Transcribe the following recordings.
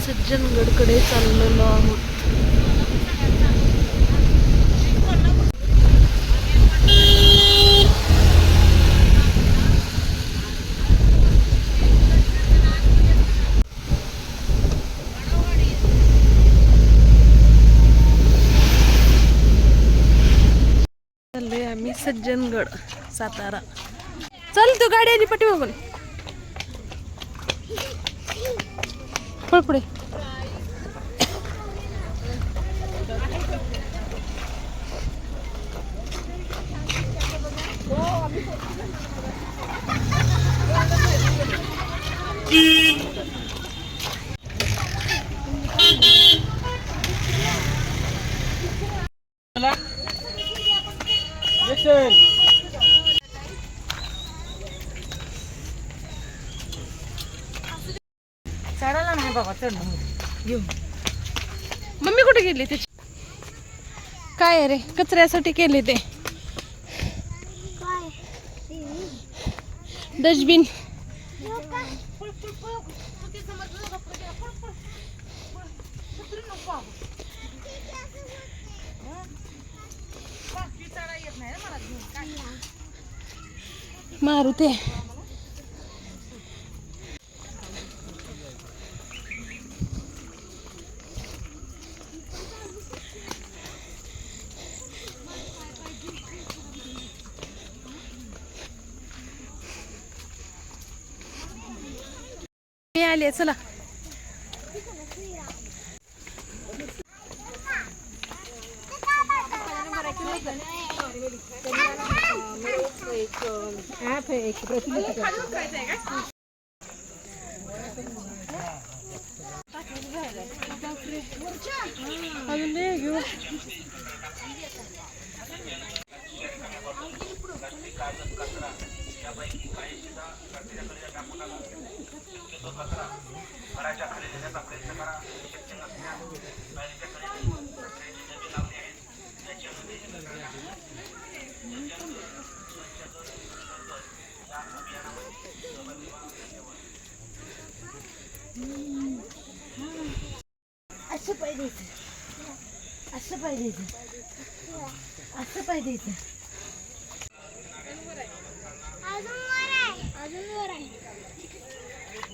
सज्जनगडकडे चाललेलो आहोत चाललोय आम्ही सज्जनगड सातारा चल तू गाडी आली पटी बघून पळ पुढे घेऊ मम्मी कुठे गेली त्याची काय रे? कचऱ्यासाठी केले ते. डस्टबिन. मारुते. मी आले चला. अजून लय घेऊ असं पाहिजे इथं. असं पाहिजे. असं पाहिजे.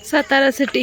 Satara city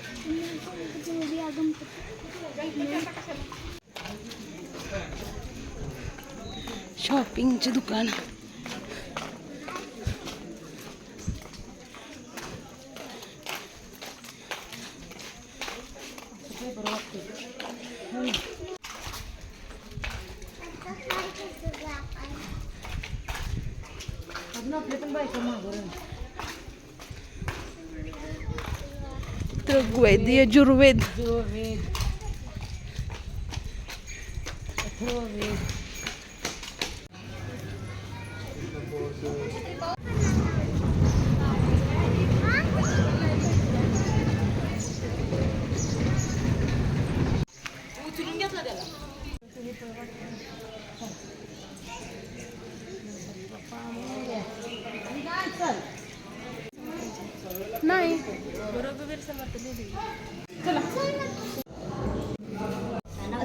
शॉपिंगचे दुकान ऋग्वेद यजुर्वेद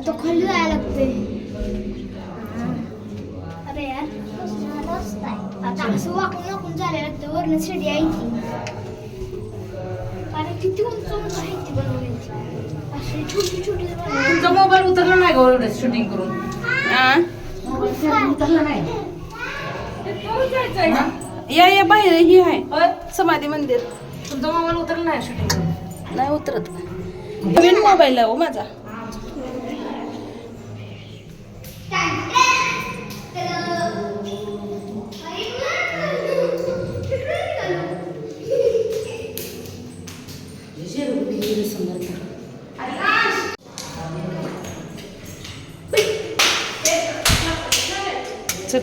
तो खाली जायला लागते अरे यार आता असं वाकून वाकून जायला लागतं वरण शिडी आहे ती अरे किती उंच उंच आहे ती बनवलेली अशी छोटी छोटी. तुमचा मोबाईल उतर गं एवढं शूटिंग करून? उतरलं नाही? या या बाहेर ही आहे. समाधी मंदिर. तुमचा मोबाईल उतरला नाही शूटिंग करून? नाही उतरत. नवीन मोबाईल आहे हो माझा. 즉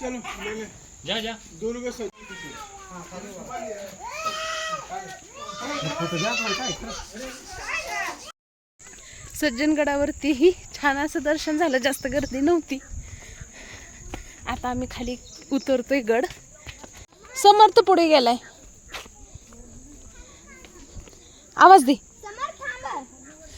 चल जा जा सज्जनगडावरतीही छान असं दर्शन झालं जास्त गर्दी नव्हती. आता आम्ही खाली उतरतोय गड. समर्थ पुढे गेलाय. आवाज दे.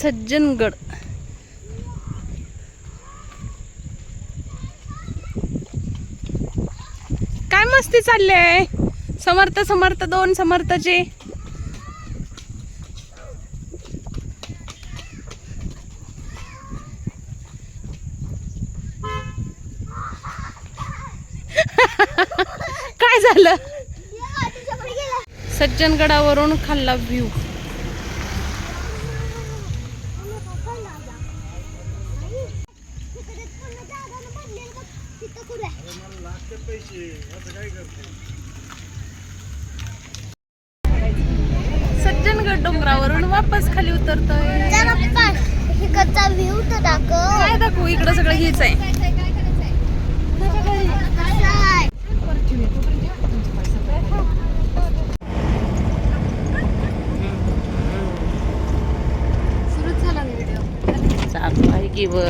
सज्जनगड. काय मस्ती चालली आहे? समर्थ समर्थ दोन समर्थचे. काय झालं? सज्जनगडावरून खाल्ला व्ह्यू सज्जनगड डोंगरावरून वापस खाली उतरतोय इकडचा व्ह्यू तर दाखव काय दाखवू? इकडं सगळं हेच आहे. चालू आहे की व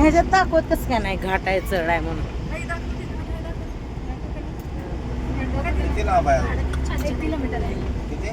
ह्याच्यात दाखवत कसं काय नाही घाट आहे चढ आहे म्हणून. किती? लांब आहे एक किलोमीटर आहे. किती